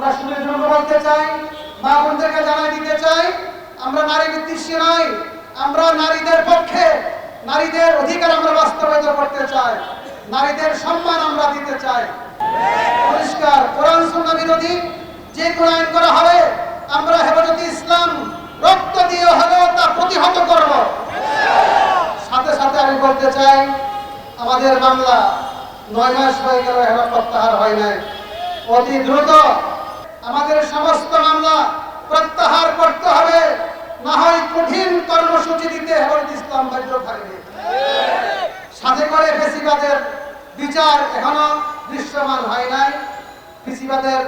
আমরা সুরের জন্য বলতে চাই, মা বোনদেরকে জানাই দিতে চাই, আমরা নারী বিদ্বেষী নই আমরা নারীদের পক্ষে নারীদের অধিকার আমরা বাস্তবায়িত করতে চাই, নারীদের সম্মান আমরা দিতে চাই। পরিষ্কার, কোরআন সুন্নাহ বিরোধী যে কোনো আইন করা হবে, আমরা হেফাজতে ইসলাম, রক্ত দিয়ে হলেও তা প্রতিহত করব। সাথে সাথে আমি বলতে চাই, আমাদের বাংলা নয় মাস হয়ে গেল এখনও প্রত্যাহার হয় নাই। অতি দ্রুত আমাদের সমস্ত মামলা প্রত্যাহার করতে হবে। না হয় কঠিন কর্মসূচি দিতে হেফাজত ইসলাম বাধ্য থাকবে সাথে করে ফেসিবাদের বিচার এখনও দৃশ্যমান হয় নাই। ফেসিবাদের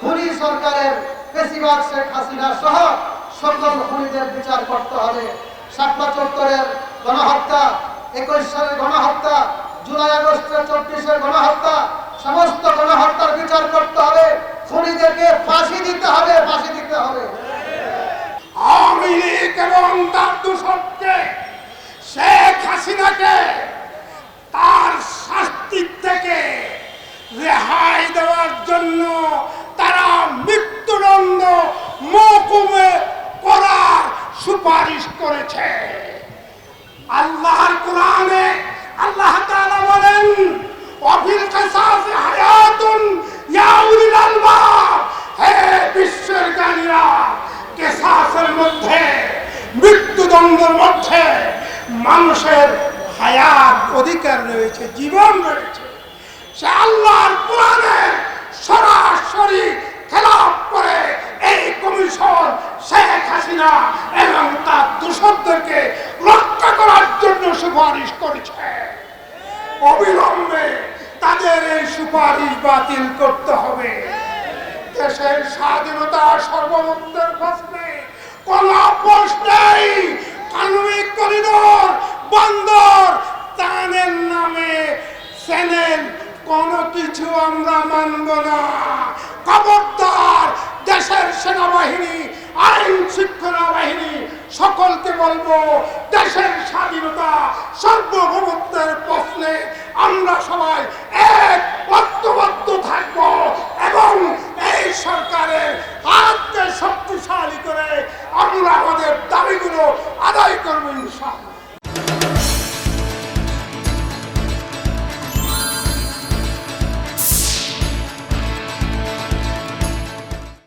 খুনি সরকারের ফেসিবাদ শেখ হাসিনা সহ সকল খুনিদের বিচার করতে হবে। সাতমা চত্বরের গণহত্যা, একুশ সালের গণহত্যা, জুলাই আগস্টের চব্বিশের গণহত্যা ফাঁসি দিতে হবে, ফাঁসি দিতে হবে। আওয়ামী লীগ এবং তার দূষণকে শেখ হাসিনাকে তার শাস্তির থেকে রেহাই দেওয়ার জন্য তারা মৃত্যুদণ্ড মৌকুমে করার সুপারিশ করেছে। আল্লাহর কোরআনে মধ্যে মৃত্যুদণ্ডের মধ্যে মানুষের হায়াত অধিকার রয়েছে, জীবন রয়েছে। সে আল্লাহর কোরআনে সরাসরি খেলাপ করে এই কমিশন শেখ হাসিনা এবং তার দূষকদেরকে রক্ষা করার জন্য সুপারিশ করেছে। অবিলম্বে তাদের এই সুপারিশ বাতিল করতে হবে। দেশের স্বাধীনতা সর্বমুক্তের প্রশ্নে কোন নামে। চ্যানেল কোনো কিছু আইন শৃঙ্খলা সকলকে বলব, দেশের স্বাধীনতা সার্বভৌমত্বের প্রশ্নে আমরা সবাই এক ঐক্যবদ্ধ থাকব এবং এই সরকারের হাতকে আহমদের দাবিগুলো আদায় করব ইনশাআল্লাহ।